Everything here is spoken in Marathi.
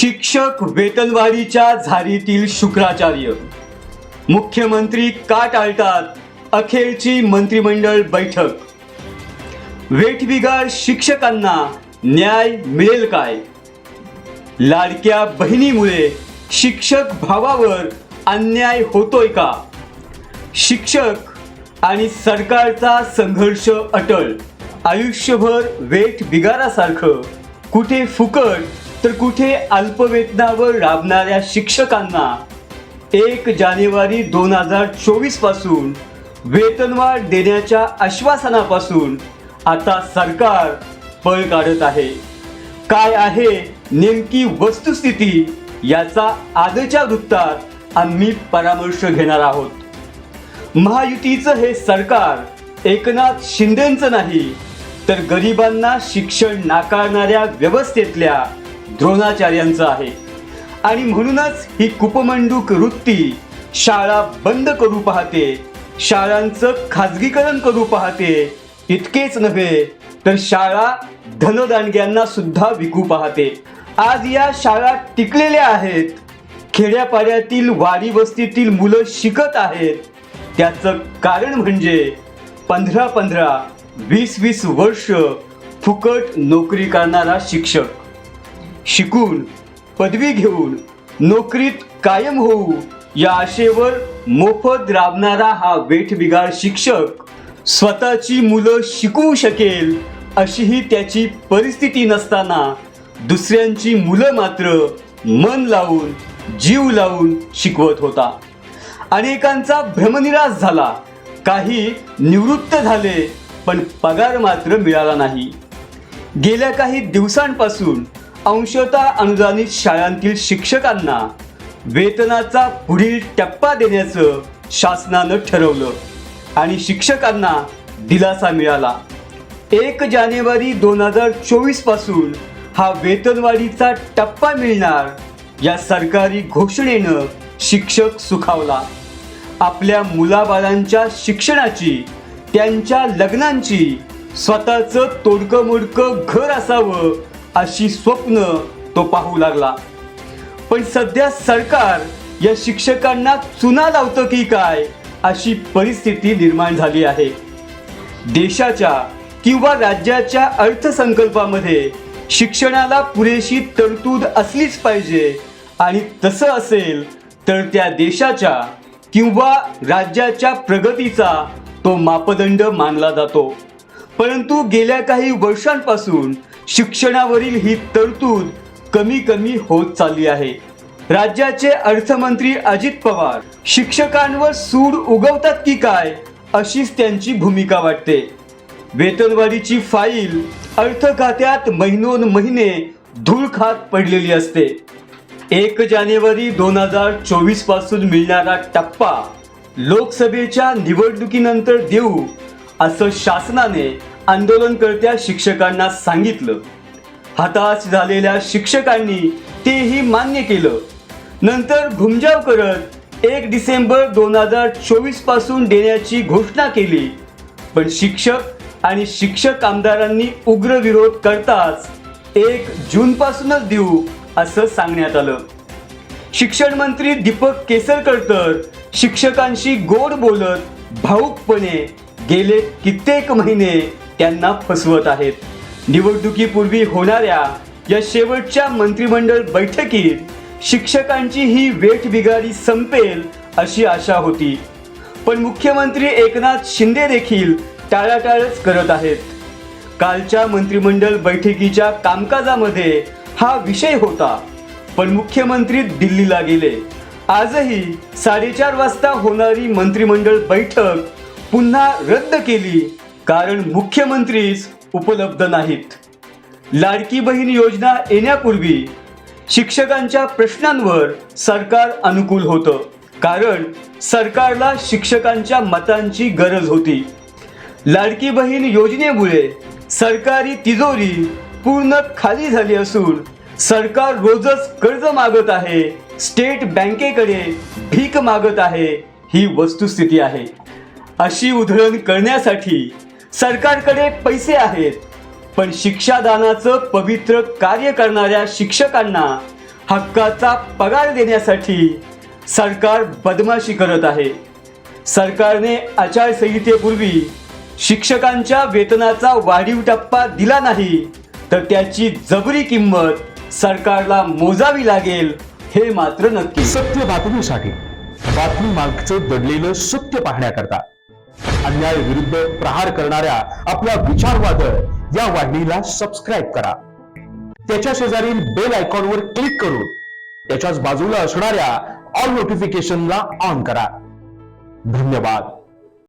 शिक्षक वेतनवाढीच्या झारीतील शुक्राचार्य. मुख्यमंत्री का टाळतात अखेरची मंत्रिमंडळ बैठक. वेठबिगार शिक्षकांना न्याय मिळेल काय? लाडक्या बहिणीमुळे शिक्षक भावावर अन्याय होतोय का? शिक्षक आणि सरकारचा संघर्ष अटळ. आयुष्यभर वेठ बिगारासारखं कुठे फुकट तर कुठे अल्पवेतनावर राबणाऱ्या शिक्षकांना एक जानेवारी दोन हजार चोवीसपासून वेतनवाढ देण्याच्या आश्वासनापासून आता सरकार पळ काढत आहे. काय आहे नेमकी वस्तुस्थिती याचा आजच्या वृत्तात आम्ही परामर्श घेणार आहोत. महायुतीचं हे सरकार एकनाथ शिंदेचं नाही तर गरिबांना शिक्षण नाकारणाऱ्या व्यवस्थेतल्या द्रोणाचार्यांचं आहे. आणि म्हणूनच ही कुपमंडूक वृत्ती शाळा बंद करू पाहते शाळांचं खाजगीकरण करू पाहते इतकेच नव्हे तर शाळा धनदांडग्यांना सुद्धा विकू पाहते. आज या शाळा टिकलेल्या आहेत. खेड्यापाड्यातील वाडी वस्तीतील मुलं शिकत आहेत. त्याचं कारण म्हणजे पंधरा पंधरा वीस वीस वर्ष फुकट नोकरी करणारा शिक्षक. शिकून पदवी घेऊन नोकरीत कायम होऊ या आशेवर मोफत राबणारा हा वेठबिगार शिक्षक स्वतःची मुलं शिकवू शकेल अशीही त्याची परिस्थिती नसताना दुसऱ्यांची मुलं मात्र मन लावून जीव लावून शिकवत होता. अनेकांचा भ्रमनिराश झाला. काही निवृत्त झाले पण पगार मात्र मिळाला नाही. गेल्या काही दिवसांपासून अंशतः अनुदानित शाळांतील शिक्षकांना वेतनाचा पुढील टप्पा देण्याचं शासनानं ठरवलं आणि शिक्षकांना दिलासा मिळाला. एक जानेवारी दोन हजार चोवीसपासून हा वेतनवाढीचा टप्पा मिळणार या सरकारी घोषणेनं शिक्षक सुखावला. आपल्या मुलाबाळांच्या शिक्षणाची त्यांच्या लग्नांची स्वतःचं तोडकं मोडकं घर असावं अशी स्वप्न तो पाहू लागला. पण सध्या सरकार या शिक्षकांना चुना लावतं की काय अशी परिस्थिती निर्माण झाली आहे. देशाच्या किंवा राज्याच्या अर्थसंकल्पामध्ये शिक्षणाला पुरेशी तरतूद असलीच पाहिजे आणि तसं असेल तर त्या देशाच्या किंवा राज्याच्या प्रगतीचा तो मापदंड मानला जातो. परंतु गेल्या काही वर्षांपासून शिक्षणावरील ही तरतूद कमी कमी होत चालली आहे. राज्याचे अर्थमंत्री अजित पवार शिक्षकांवर सूड उगवतात की काय अशीच त्यांची भूमिका वाटते. वेतनवाढीची फाईल अर्थ खात्यात महिनोन महिने धूळ खात पडलेली असते. एक जानेवारी दोन हजार चोवीसपासून मिळणारा टप्पा लोकसभेच्या निवडणुकीनंतर देऊ असं शासनाने आंदोलनकर्त्या शिक्षकांना सांगितलं. हताश झालेल्या शिक्षकांनी तेही मान्य केलं. नंतर घुमजाव करत एक डिसेंबर दोन हजार चोवीसपासून देण्याची घोषणा केली. पण शिक्षक आणि शिक्षक आमदारांनी उग्र विरोध करताच एक जून पासूनच देऊ असं सांगण्यात आलं. शिक्षण मंत्री दीपक केसरकर तर शिक्षकांशी गोड बोलत भाऊकपणे गेले कित्येक महिने त्यांना फसवत आहेत. निवडणुकीपूर्वी होणाऱ्या या शेवटच्या मंत्रिमंडळ बैठकीत शिक्षकांची ही वेठबिगारी संपेल अशी आशा होती. पण मुख्यमंत्री एकनाथ शिंदे देखील टाळाटाळच करत आहेत. कालच्या मंत्रिमंडळ बैठकीच्या कामकाजामध्ये हा विषय होता. पण मुख्यमंत्री दिल्लीला गेले. आजही साडेचार वाजता होणारी मंत्रिमंडळ बैठक पुन्हा रद्द केली कारण मुख्यमंत्रीच उपलब्ध नाहीत. लाडकी बहीण योजना येण्यापूर्वी शिक्षकांच्या प्रश्नांवर सरकार अनुकूल होतं. कारण सरकारला शिक्षकांच्या मतांची गरज होती. लाडकी बहीण योजनेमुळे सरकारी तिजोरी पूर्ण खाली झाली असून सरकार रोजच कर्ज मागत आहे स्टेट बँकेकडे भीक मागत आहे ही वस्तुस्थिती आहे. अशी उधळण करण्यासाठी सरकारकडे पैसे आहेत पण शिक्षादानाचं पवित्र कार्य करणाऱ्या शिक्षकांना हक्काचा पगार देण्यासाठी सरकार बदमाशी करत आहे. सरकारने आचारसंहितेपूर्वी शिक्षकांच्या वेतनाचा वाढीव टप्पा दिला नाही तर त्याची जबरी किंमत सरकारला मोजावी लागेल हे मात्र नक्की. सत्य बातमीसाठी बातमी मागचं दडलेलं सत्य पाहण्याकरता अन्याय विरुद्ध प्रहार करणाऱ्या आपल्या विचारवादळ या वाहिनीला सबस्क्राईब करा. त्याच्या शेजारील बेल आयकॉनवर क्लिक करून त्याच्याच बाजूला असणाऱ्या ऑल नोटिफिकेशनला ऑन करा. धन्यवाद.